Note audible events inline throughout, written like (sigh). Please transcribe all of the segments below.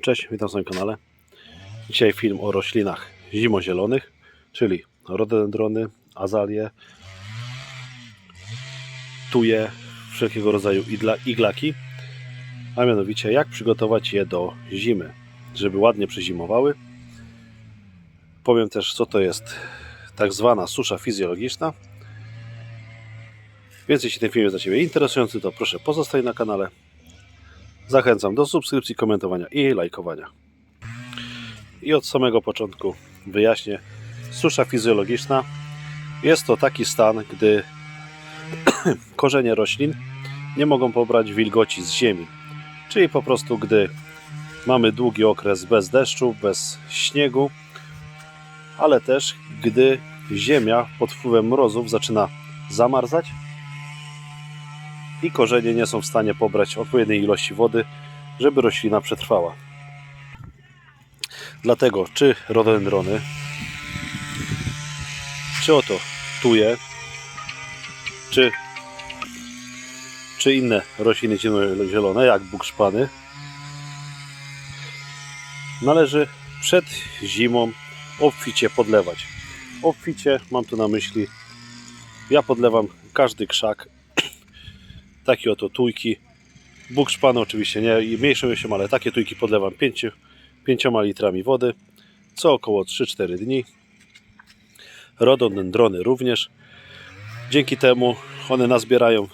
Cześć, witam w swoim kanale. Dzisiaj film o roślinach zimozielonych, czyli rododendrony, azalie, tuje, wszelkiego rodzaju igla, iglaki, a mianowicie jak przygotować je do zimy, żeby ładnie przezimowały. Powiem też, co to jest tak zwana susza fizjologiczna. Więc jeśli ten film jest dla Ciebie interesujący, to proszę pozostań na kanale. Zachęcam do subskrypcji, komentowania i lajkowania. I od samego początku wyjaśnię. Susza fizjologiczna jest to taki stan, gdy (clears throat) korzenie roślin nie mogą pobrać wilgoci z ziemi. Czyli po prostu, gdy mamy długi okres bez deszczu, bez śniegu, ale też gdy ziemia pod wpływem mrozów zaczyna zamarzać i korzenie nie są w stanie pobrać odpowiedniej ilości wody, żeby roślina przetrwała. Dlatego czy rododendrony, czy oto tuje, czy, czy inne rośliny zielone, jak bukszpany, należy przed zimą obficie podlewać. Obficie mam tu na myśli, ja podlewam każdy krzak takie oto tujki. Bóg szpany oczywiście nie, i ilością, ale takie tujki podlewam 5, 5 litrami wody co około 3-4 dni. Rododendrony również. Dzięki temu one nazbierają,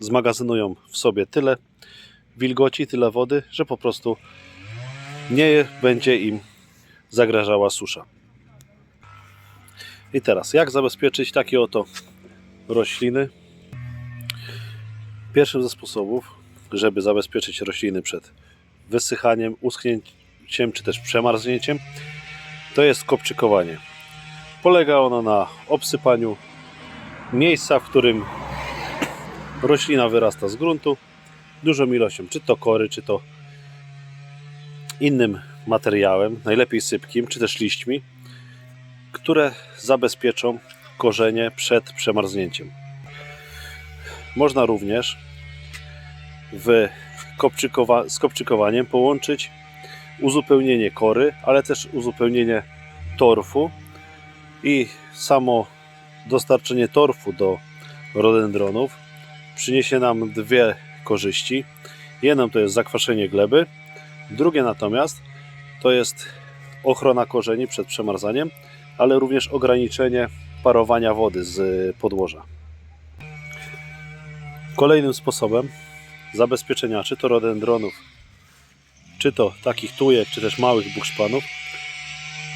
zmagazynują w sobie tyle wilgoci, tyle wody, że po prostu nie będzie im zagrażała susza. I teraz, jak zabezpieczyć takie oto rośliny? Pierwszym ze sposobów, żeby zabezpieczyć rośliny przed wysychaniem, uschnięciem czy też przemarznięciem, to jest kopczykowanie. Polega ono na obsypaniu miejsca, w którym roślina wyrasta z gruntu dużą ilością, czy to kory, czy to innym materiałem, najlepiej sypkim, czy też liśćmi, które zabezpieczą korzenie przed przemarznięciem. Można również w kopczykowa- z kopczykowaniem połączyć uzupełnienie kory, ale też uzupełnienie torfu i samo dostarczenie torfu do rododendronów przyniesie nam dwie korzyści. Jedną to jest zakwaszenie gleby, drugie natomiast to jest ochrona korzeni przed przemarzaniem, ale również ograniczenie parowania wody z podłoża. Kolejnym sposobem zabezpieczenia czy to rododendronów, czy to takich tujek, czy też małych bukszpanów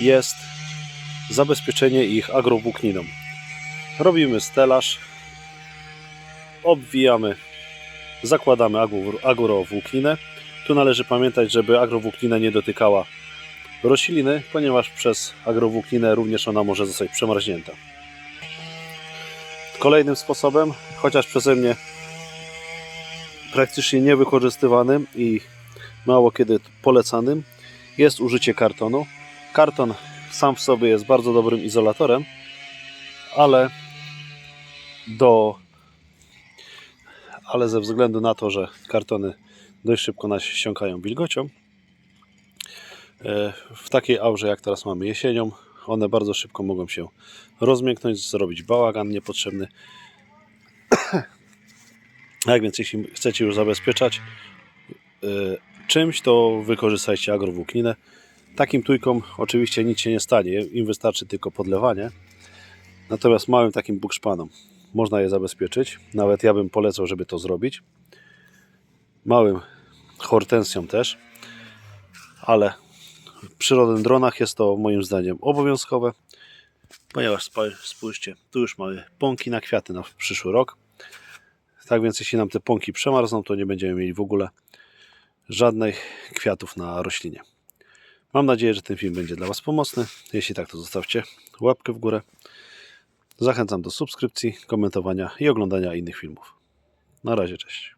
jest zabezpieczenie ich agrowłókniną. Robimy stelaż, obwijamy, zakładamy agro- agrowłókninę. Tu należy pamiętać, żeby agrowłóknina nie dotykała rośliny, ponieważ przez agrowłókninę również ona może zostać przemarznięta. Kolejnym sposobem, chociaż przeze mnie praktycznie niewykorzystywanym i mało kiedy polecanym jest użycie kartonu. Karton sam w sobie jest bardzo dobrym izolatorem, ale do ale ze względu na to, że kartony dość szybko nasiąkają wilgocią, e, w takiej aurze jak teraz mamy jesienią, one bardzo szybko mogą się rozmięknąć, zrobić bałagan niepotrzebny. Jak więc jeśli chcecie już zabezpieczać y, czymś, to wykorzystajcie agrowłókninę. Takim tujkom oczywiście nic się nie stanie, im wystarczy tylko podlewanie. Natomiast małym takim bukszpanom można je zabezpieczyć. Nawet ja bym polecał, żeby to zrobić. Małym hortensjom też. Ale przy rododendronach jest to moim zdaniem obowiązkowe, ponieważ spójrzcie, tu już mamy pąki na kwiaty na przyszły rok. Tak więc jeśli nam te pąki przemarzną, to nie będziemy mieli w ogóle żadnych kwiatów na roślinie. Mam nadzieję, że ten film będzie dla Was pomocny. Jeśli tak, to zostawcie łapkę w górę. Zachęcam do subskrypcji, komentowania i oglądania innych filmów. Na razie, cześć.